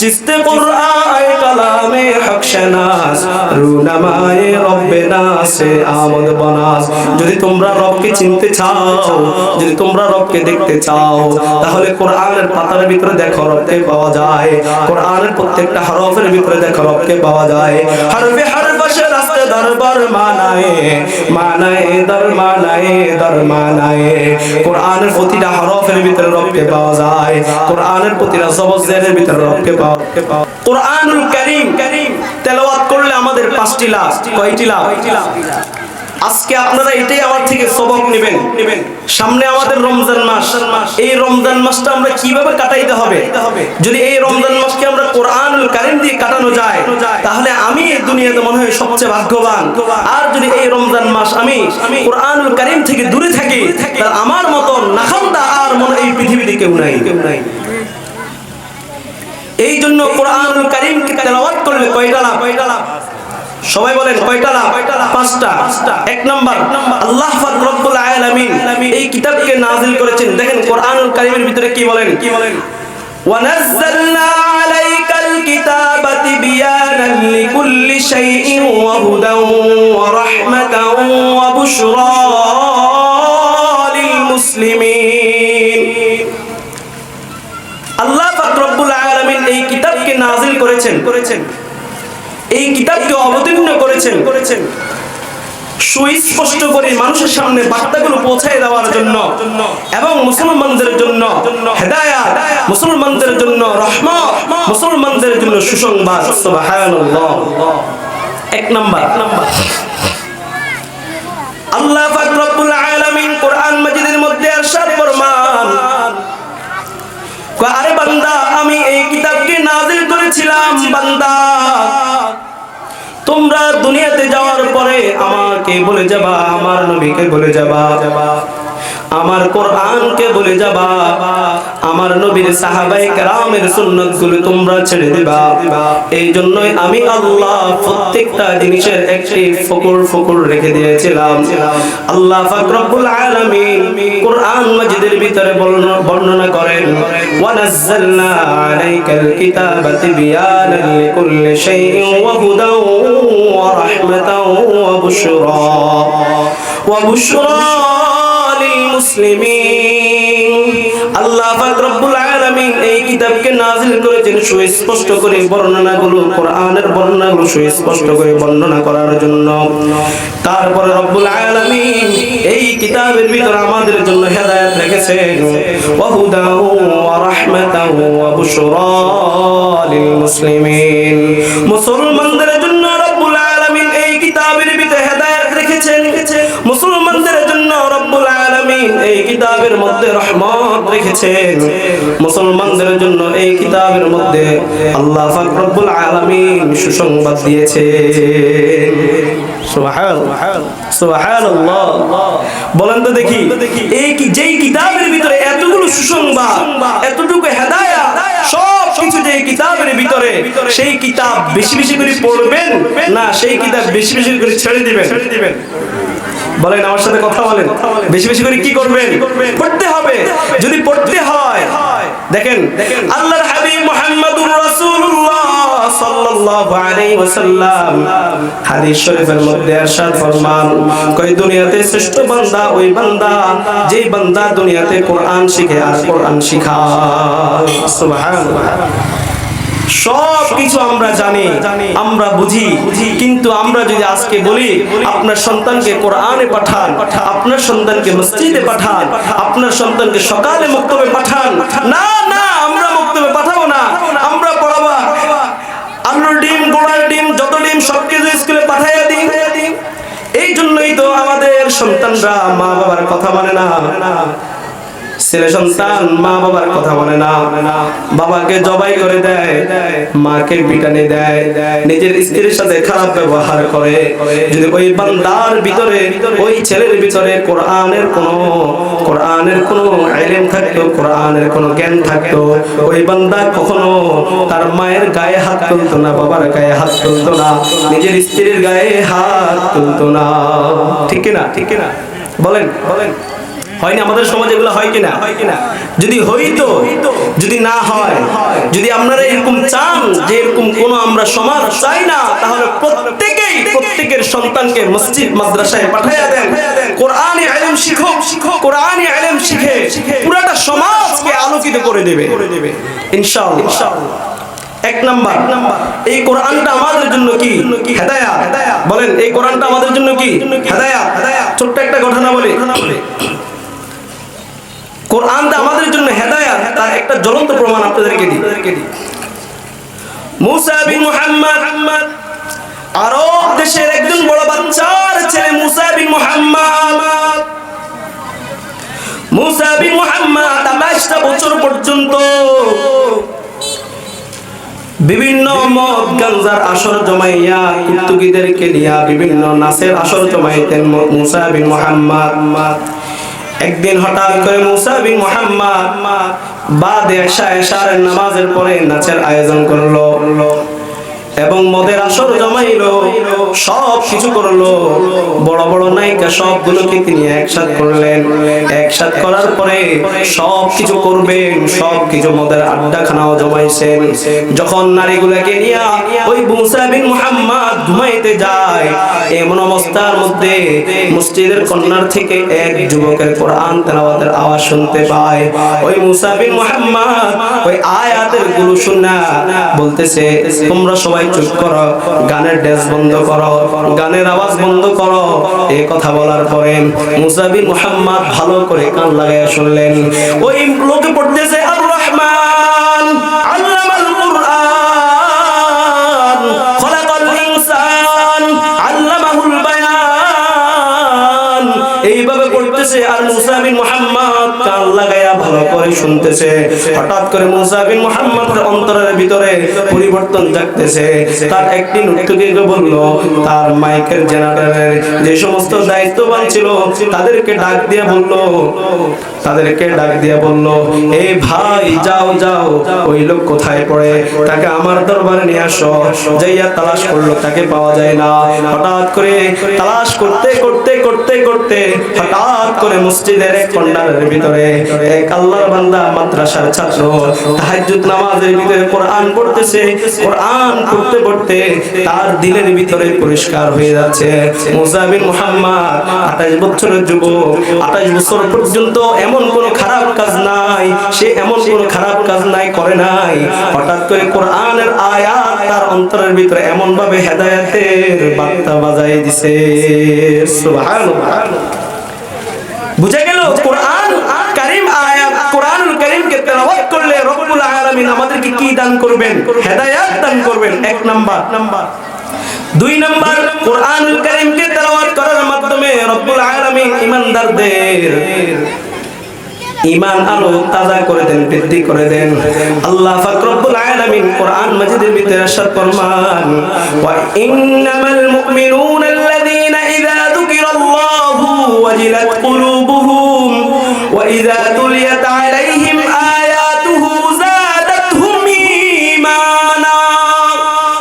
চিস্তে কুরআন কালামে হক শনাস রুনামায়ে রব্বে নাসে আমদ বনাস। যদি তোমরা রবকে চিনতে চাও, যদি তোমরা রবকে দেখতে চাও, তাহলে কোরআনের পাতার ভিতরে দেখো রবকে পাওয়া যায়। কোরআনের প্রত্যেকটা হরফের ভিতরে দেখো রবকে পাওয়া যায়। হরফে হরফ দরবার মানায় মানায়, দর মানায় দর মানায়। কোরআনের প্রতিটা হরফের ভিতরে রবকে পাওয়া যায়। কোরআনের প্রতিটা জবজের ভিতরে রবকে পাওয়া কোরআনুল কারীম, তেলাওয়াত করলে আমাদের পাঁচটি লাভ, কয়টি লাভ? আজকে আপনারা এটাই আমার থেকে সবক নেবেন। নেবেন সামনে আমাদের রমজান মাস। এই রমজান মাসটা আমরা কীভাবে কাটাইতে হবে? যদি এই রমজান মাসকে আমরা কোরআনুল কারীম দিয়ে কাটানো যায়, তাহলে আমি এই দুনিয়াতে মনে হয় সবচেয়ে ভাগ্যবান। আর যদি এই রমজান মাস আমি কোরআনুল কারীম থেকে দূরে থাকি, তাহলে আমার মতন নাখান্দা আর মনে এই পৃথিবীতে কেউ নাই। কেউ নাই এই জন্য কোরআনুল কারিমকে তেলাওয়াত করলে কয়টা লাভ কয়টা লাভ? সবাই বলেন কয়টা পাঁচটা। এক নাম্বার আল্লাহ রব্বুল আলামিন এই কিতাবকে নাজিল করেছেন। দেখেন কোরআনুল কারীমের ভিতরে কি বলেন? কি বলেন? আল্লাহ এই কিতাবকে নাজিল করেছেন। করেছেন। এই কিতাবকে অবতীর্ণ করেছেন করেছেন সুস্পষ্ট করে মানুষের সামনে বার্তাগুলো পৌঁছায় দেওয়ার জন্য এবং মুসলমানদের জন্য হেদায়াত মুসলমানদের জন্য রহমত মুসলমানদের জন্য সুসংবাদ সুবহানাল্লাহ এক নাম্বার এক নাম্বার আল্লাহ পাক রব্বুল আলামিন কোরআন মাজিদের মধ্যে ارشاد ফরমান কয়, আরে বান্দা আমি এই কিতাবকে নাজিল করেছিলাম বান্দা তোমরা দুনিয়াতে যাওয়ার পরে আমাকে বলে যাবা আমার নবীকে বলে যাবা। আমার কোরআনকে বলে যাবা। আমার নবীর সাহাবাই কেরামের সুন্নতগুলো তোমরা ছেড়ে দিবা। এই জন্যই আমি আল্লাহ প্রত্যেকটা জিনিসের একটি ফকুর ফকুর রেখে দিয়েছিলাম। আল্লাহ ফাকরুল আলামিন কোরআন মাজিদের ভিতরে বর্ণনা করেন, ওয়ানাজ্জালনা আলাইকাল কিতাবা তিবয়ানান লিকুল্লি শাইইন ওয়া হুদান ওয়া রাহমাতান ওয়া বুশরা। ওয়া বুশরা লিলমুসলিমিন আল্লাহ পাক রব্বুল আলামিন এই কিতাবকে করেছেন সুস্পষ্ট করে বর্ণনাগুলো, কোরআনের বর্ণনাগুলো সুস্পষ্ট করে বর্ণনা করার জন্য। তারপরে রব্বুল আলামিন এই কিতাবের ভিতর আমাদের জন্য হেদায়েত রেখেছেন। ওয়া হুদা ওয়া রাহমাতান ওয়া বুশরা লিল মুসলিমিন। মুসলমানদের কিতাবের মধ্যে রহমত রেখেছেন মুসলমানদের জন্য এই কিতাবের মধ্যে আল্লাহ পাক রব্বুল আলামিন সুসংবাদ সুবহানাল্লাহ বলেন তো দেখি, এই যেই কিতাবের ভিতরে এতগুলো সুসংবাদ, এতটুকু হেদায়েত সব কিতাবের ভিতরে, সেই কিতাব বেশি বেশি করে না, সেই কিতাব বেশি করে ছেড়ে ছেড়ে দিবেন? বলেন আমার সাথে কথা বলেন বেশি বেশি করে কি করবেন পড়তে হবে যদি পড়তে হয় দেখেন আল্লাহর হাবিব মুহাম্মদুর রাসূলুল্লাহ সাল্লাল্লাহু আলাইহি ওয়াসাল্লাম হাদিস শরীফের মধ্যে ارشاد ফরমান কই দুনিয়াতে শ্রেষ্ঠ বান্দা ওই বান্দা যেই বান্দা দুনিয়াতে কোরআন শিখে আর কোরআন শিখায় সুবহানাল্লাহ সব কিছু আমরা জানি, আমরা বুঝি, কিন্তু আমরা যদি আজকে বলি, আপনার সন্তানকে কোরআনে পাঠান, আপনার সন্তানকে মসজিদে পাঠান, আপনার সন্তানকে সকালে মুক্তবে পাঠান, না না, আমরা মুক্তবে পাঠাবো না, আমরা পড়াবো। আলুর ডিম, গোড়ার ডিম, যত ডিম সব কিছু স্কুলে পাঠাইয়া দিই। এই জন্যই তো আমাদের সন্তানরা মা বাবার কথা মানে না। ছেলে সন্তান মা বাবার কথা বলে না। বাবাকে জবাই করে দেয়, মাকে পিটানি দেয়, নিজের স্ত্রীর সাথে খারাপ ব্যবহার করে। যদি ওই বান্দার ভিতরে, ওই ছেলের ভিতরে কোরআনের কোন কোরআনের কোন আইলেম থাকতো, কোরআনের কোন জ্ঞান থাকতো, ওই বান্দা কখনো তার মায়ের গায়ে হাত তুলতো না, বাবার গায়ে হাত তুলতো না, নিজের স্ত্রীর গায়ে হাত তুলতো না। ঠিক না ঠিক না বলেন বলেন। হয় না আমাদের সমাজে এগুলো হয় কিনা? হয় কিনা? যদি হইতো যদি না হয় যদি আপনারা এরকম চান যে এরকম কোন আমরা সমাজ চাই না তাহলে প্রত্যেকেই প্রত্যেকের সন্তানকে মসজিদ মাদ্রাসায় পাঠাইয়া দেন। কোরআনে ইলম শিখো। শিখো কোরআনে ইলম শিখে পুরাটা সমাজকে আলোকিত করে দেবে। ইনশাআল্লাহ ইনশাআল্লাহ। এক নাম্বার এই কোরআনটা আমাদের জন্য কি? হেদায়াত। বলেন এই কোরআনটা আমাদের জন্য কি? হেদায়াত। ছোট্ট একটা ঘটনা বলি। কোরআনটা আমাদের জন্য হেদায়াত, তার একটা জ্বলন্ত প্রমাণ আপনাদেরকে দিই। মুসা বিন মুহাম্মদ আরব দেশের একজন বড় বাচ্চার ছেলে মুসা বিন মুহাম্মদ। মুসা বিন মুহাম্মদ 28টা বছর পর্যন্ত বিভিন্ন মদ গাঞ্জার আসর জমাইয়া কুতুকিদেরকে নিয়া বিভিন্ন নাচের আসর জমাইতেন মুসা বিন মুহাম্মদ। একদিন হঠাৎ করে মুসা বিন মোহাম্মদ বাদ এশা এশার নামাজের পরে নাচের আয়োজন করল। এবং মদের আসর জমাইলো, সব কিছু করল। বড় বড় নায়িকা সবগুলোকে তিনি একসাথ করলেন। একসাথ করার পরে সব কিছু করবেন, সব কিছু মদের আড্ডাখানাও জমাইছেন। যখন নারীগুলাকে নিয়ে ওই মুসা বিন মুহাম্মদ ঘুমাইতে যায়, এমন অবস্থার মধ্যে মসজিদের কন্যার থেকে এক যুবকের কোরআন তেলাওয়াতের আওয়াজ শুনতে পায়। ওই মুসা বিন মুহাম্মদ ওই আয়াতেরগুলো শুনা বলতেছে, তোমরা সবাই চুপ করো, গানের ড্যান্স বন্ধ করো, গানের আওয়াজ বন্ধ করো। এই কথা বলার পরে মুসা বিন মুহাম্মদ ভালো করে কান লাগায় শুনলেন। ওই লোকে পড়তেছে আর রহমান এইভাবে পড়তেছে, আর মুসা বিন মুহাম্মদ কান লাগায়া ভালো করে শুনতেছে। হঠাৎ করে মুসা বিন মুহাম্মদের অন্তরের ভিতরে পরিবর্তন জাগতেছে। তার একদিন উত্তরকে বলল, তার মাইকেল জেনারেলের যে সমস্ত দায়িত্ববান ছিল, তাদেরকে ডাক দিয়ে বলল, তাদেরকে ডাক দিয়ে বলল এই ভাই, যাও যাও, ওই লোক কোথায় পড়ে? তাকে আমার দরবারে নিয়ে আসো। যাইয়া তালাশ করল, তাকে পাওয়া যায় না। হঠাৎ করে তালাশ করতে করতে করতে করতে হঠাৎ করে মসজিদের এক কন্ডারের ভিতরে এক আল্লাহর বান্দা মাদ্রাসার ছাত্র, তাহাজ্জুদ নামাজের ভিতরে কোরআন পড়তেছে, কোরআন পড়তে পড়তে তার দিলের ভিতরে পরিষ্কার হয়ে যাচ্ছে। মুহাম্মদ 28 বছরের যুবক 28 বছর পর্যন্ত এমন খারাপ কাজ নাই, সে এমন খারাপ কাজ নাই, করে নাই। হঠাৎ করে কোরআনের আয়াত তার অন্তরের ভিতরে এমন ভাবে হেদায়েতের বার্তা বাজাই দিছে। সুবহানাল্লাহ। বুঝা গেল? কোরআন আয়াত কোরআনুল কারীমকে তেলাওয়াত করলে রব্বুল আলামিন আমাদেরকে কি দান করবেন হেদায়েত দান করবেন এক নাম্বার নাম্বার দুই নাম্বার কোরআনুল কারীমকে তেলাওয়াত করার মাধ্যমে রব্বুল আলামিন ঈমানদারদের ইমান আলো তাজা করে দেন বৃদ্ধি করে দেন আল্লাহ পাক রব্বুল আলামিন কোরআন মাজিদের ভিতরে ارشاد ফরমান ওয়া ইন্নামাল মুমিনুনা আল্লাযীনা ইযা যুকিরাল্লাহু ওয়াজিলাত কুলুবুহুম তুলিয়াত আলাইহিম আয়াতুহু যাদাতহুম ঈমানা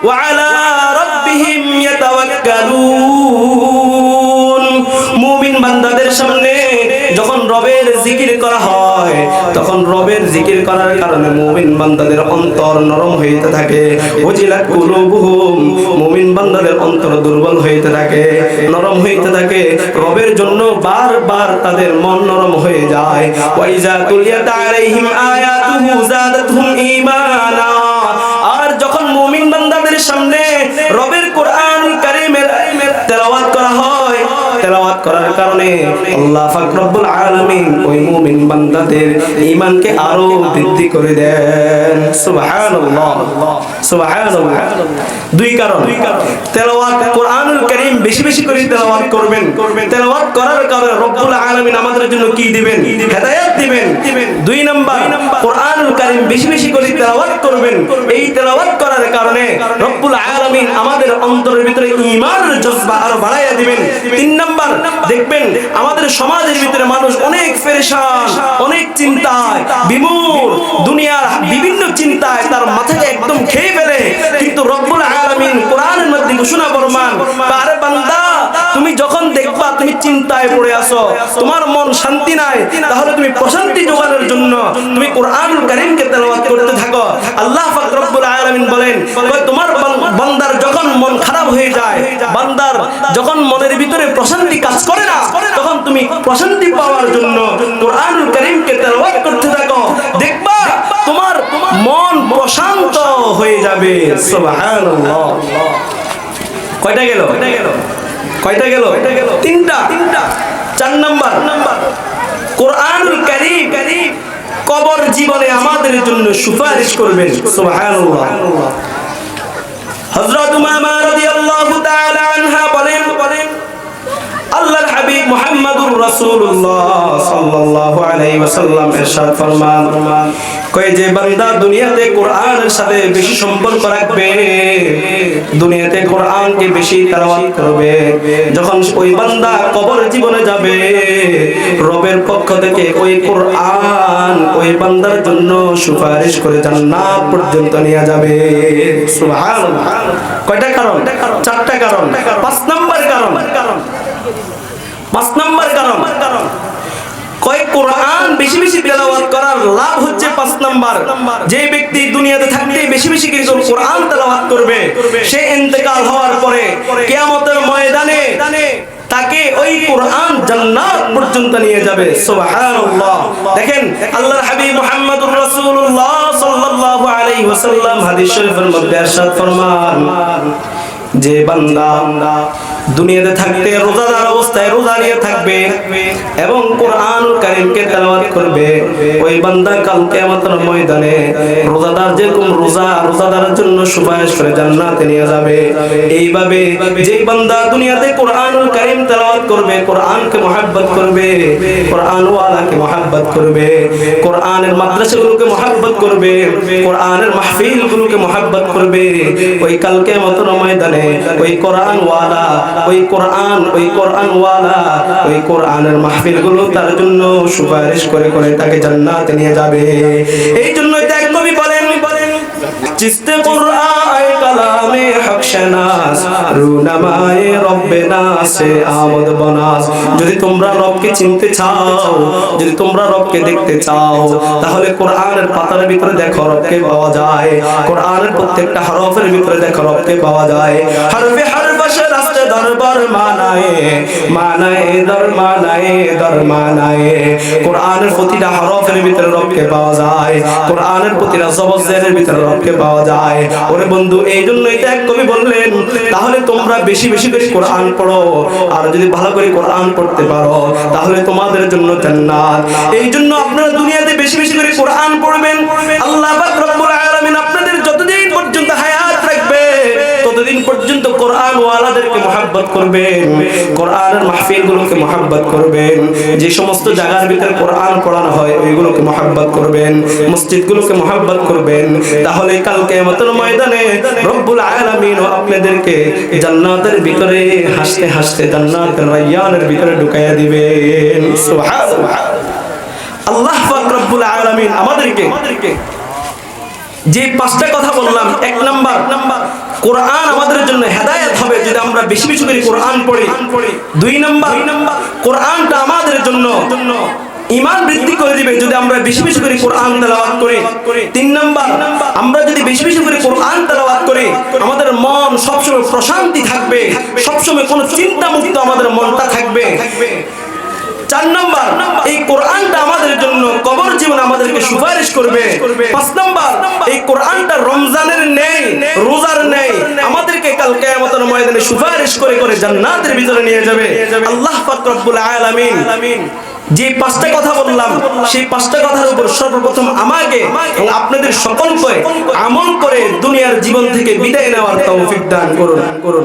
ওয়া আলা রাব্বিহিম ইয়াতাওয়াক্কালুন মুমিন বান্দাদের সামনে যখন রবের জিকির করা হয় তখন রবের জিকির করার কারণে মুমিন বান্দাদের অন্তর নরম হইতে থাকে। ওজিলাত কুলুবুহুম, মুমিন বান্দাদের অন্তর দুর্বল হইতে থাকে, নরম হইতে থাকে। রবের জন্য বারবার তাদের মন নরম হয়ে যায়। ওয়াইজা তুলিয়াত আলাইহিম আয়াতুহু যাদাতহুম করার কারণে আল্লাহ আলামিন ওই মুমিন বান্দাদের ঈমানকে আরও বৃদ্ধি করে দেন। সুবহানাল্লাহ। সুবহানাল্লাহ। দুই কারণ। তেলাওয়াত কোরআনুল কারীম বেশি বেশি করে তেলাওয়াত করবেন। তেলাওয়াত করার কারণে রব্বুল আলামিন আমাদের জন্য কি দিবেন? হেদায়েত দিবেন। দুই নাম্বার, কোরআনুল কারীম বেশি বেশি করে তেলাওয়াত করবেন। এই তেলাওয়াত করার কারণে রব্বুল আলামিন আমাদের অন্তরের ভিতরে ঈমানের জজবা আরও বাড়াইয়া দিবেন। তিন নাম্বার দেখবেন আমাদের সমাজের ভিতরে মানুষ অনেক পেরেশান, অনেক চিন্তায়, বিমূর। দুনিয়ার বিভিন্ন চিন্তায় তার মাথাকে একদম খেয়ে ফেলে। কিন্তু রব্বুল আলামিন কোরআনের মধ্যে ঘোষণা ফরমান আরে বান্দা, তুমি যখন দেখবা তুমি চিন্তায় পড়ে আসো তোমার মন শান্তি নাই, তাহলে তুমি প্রশান্তি জোগানোর জন্য তুমি কোরআনুল কারীমকে তেলাওয়াত করতে থাকো। আল্লাহ পাক রব্বুল বলেন তোমার বান্দার যখন মন খারাপ হয়ে যায়, বান্দার যখন মনের ভিতরে প্রশান্তি কাজ করে না, তখন তুমি প্রশান্তি পাওয়ার জন্য কোরআনুল কারীমকে তেলাওয়াত করতে থাকো। দেখবা, তোমার মন প্রশান্ত হয়ে যাবে। সুবহানাল্লাহ। কয়টা গেল? কয়টা গেল? তিনটা। চার নাম্বার। কোরআনুল কারীম কবর জীবনে আমাদের জন্য সুপারিশ করবেন। সুবহানাল্লাহ। হযরত উমামা রাদিয়াল্লাহু তাআলা আনহা বলেন বলেন আল্লাহর হাবিব মুহাম্মাদুর রাসূলুল্লাহ সাল্লাল্লাহু আলাইহি ওয়াসাল্লাম ইরশাদ ফরমান কয় যে বান্দা দুনিয়াতে কোরআনের সাথে বেশি সম্পর্ক রাখবে দুনিয়াতে কোরআনকে বেশি তেলাওয়াত করবে। যখন ওই বান্দা কবর জীবনে যাবে রবের পক্ষ থেকে ওই কোরআন ওই বান্দার জন্য সুপারিশ করে জান্নাত পর্যন্ত নিয়ে যাবে। সুবহানাল্লাহ। কয়টা কারণ? চারটা কারণ। পাঁচ নাম্বার কারণ। পাঁচ নাম্বার কারণ। কয় কোরআন বেশি বেশি তেলাওয়াত করার লাভ হচ্ছে পাঁচ নাম্বার যে ব্যক্তি দুনিয়াতে থাকতে বেশি বেশি কিছু কোরআন তেলাওয়াত করবে সে ইন্তেকাল হওয়ার পরে কিয়ামতের ময়দানে তাকে ওই কোরআন জান্নাত পর্যন্ত নিয়ে যাবে সুবহানাল্লাহ দেখেন আল্লাহর হাবিব মুহাম্মদুর রাসূলুল্লাহ সাল্লাল্লাহু আলাইহি ওয়াসাল্লাম হাদিস শরীফের মধ্যে ارشاد ফরমান যে বান্দা দুনিয়াতে থাকতে রোজাদার অবস্থায় রোজা নিয়ে থাকবে এবং কোরআন কারীমকে তেলাওয়াত করবে। ওই বান্দা কাল কিয়ামতের ময়দানে রোজাদার যেরকম রোজা, রোজাদারের জন্য সুপারিশ করে জান্নাতে নিয়ে যাবে। এইভাবে যে বান্দা দুনিয়াতে কোরআনুল কারীম তেলাওয়াত করবে, কোরআনকে মহব্বত করবে কোরআন ওয়ালাকে মহব্বত করবে, কোরআনের মাদ্রাসাগুলোকে মহব্বত করবে, কোরআনের মাহফিলগুলোকে মহব্বত করবে, ওই কাল কিয়ামতের ময়দানে ওই কোরআন ওয়ালা ওই কোরআন ওই কোরআন ওয়ালা ওই কোরআনের মাহফিলগুলো তার জন্য সুপারিশ করে করে তাকে জান্নাতে নিয়ে যাবে। এই জন্য এক কবি বলেন বলেন চিস্তে কুরআন কালামে হক শনাস, রুনামায়ে রব্বে নাসে আমদ বনাস। যদি তোমরা রবকে চিনতে চাও, যদি তোমরা রবকে দেখতে চাও, তাহলে কোরআনের পাতার ভিতরে দেখো রবকে পাওয়া যায়। কোরআনের প্রত্যেকটা হরফের ভিতরে দেখো রবকে পাওয়া যায়। হরফে হরফ দরবার মানায়ে মানায়ে দর মানায়ে দর, মানায়ে। কোরআনের প্রতিটা হরফের ভিতরে রবকে পাওয়া যায়, কোরআনের প্রতিটা জবজের ভিতরে রবকে পাওয়া যায়। ওরে বন্ধু এই জন্য এটা এক কবি বললেন, তাহলে তোমরা বেশি বেশি করে কোরআন পড়ো, আর যদি ভালো করে কোরআন পড়তে পারো, তাহলে তোমাদের জন্য জান্নাত। এই জন্য আপনারা দুনিয়াতে বেশি বেশি করে কোরআন পড়বেন কোরআন ওয়ালাদেরকে করবেন, কোরআনের মাহফিল গুলোকে মহাব্বত করবেন, যে সমস্ত জায়গার ভিতরে কোরআন পড়ানো হয়, ওইগুলোকে মহাব্বত করবেন মসজিদ গুলোকে মহাব্বত করবেন। তাহলে কালকে আমাদের ময়দানে রব্বুল আলামিন আপনাদেরকে জান্নাতের ভিতরে হাসতে হাসতে, জান্নাতের রায়্যানের ভিতরে ঢুকাইয়া দিবেন। সুবহানাল্লাহ। আল্লাহ পাক রব্বুল আলামিন আমাদেরকে, যে পাঁচটা কথা বললাম, এক নাম্বার নাম্বার কোরআন আমাদের জন্য হেদায়ত হবে যদি আমরা বেশি বেশি করে কোরআন পড়ি। দুই নম্বর, কোরআনটা আমাদের জন্য ইমান বৃদ্ধি করে দিবে যদি আমরা বেশি বেশি করে কোরআন তেলাওয়াত করি। তিন নম্বর, আমরা যদি বেশি বেশি করে কোরআন তেলাওয়াত করি, আমাদের মন সবসময় প্রশান্তি থাকবে, সবসময় কোনো চিন্তা মুক্ত আমাদের মনটা থাকবে চার নাম্বার এই কোরআনটা আমাদের জন্য কবর জীবন আমাদেরকে সুপারিশ করবে। পাঁচ নাম্বার এই কোরআনটা রমজানের নেই রোজার নেই আমাদেরকে কাল কিয়ামতের ময়দানে সুপারিশ করে করে জান্নাতের ভিতরে নিয়ে যাবে। আল্লাহ পাক রব্বুল আলামিন যে পাঁচটা কথা বললাম সেই পাঁচটা কথার উপর সর্বপ্রথম আমাকে এবং আপনাদের সকলকে আমল করে দুনিয়ার জীবন থেকে বিদায় নেওয়ার তৌফিক দান করুন। করুন।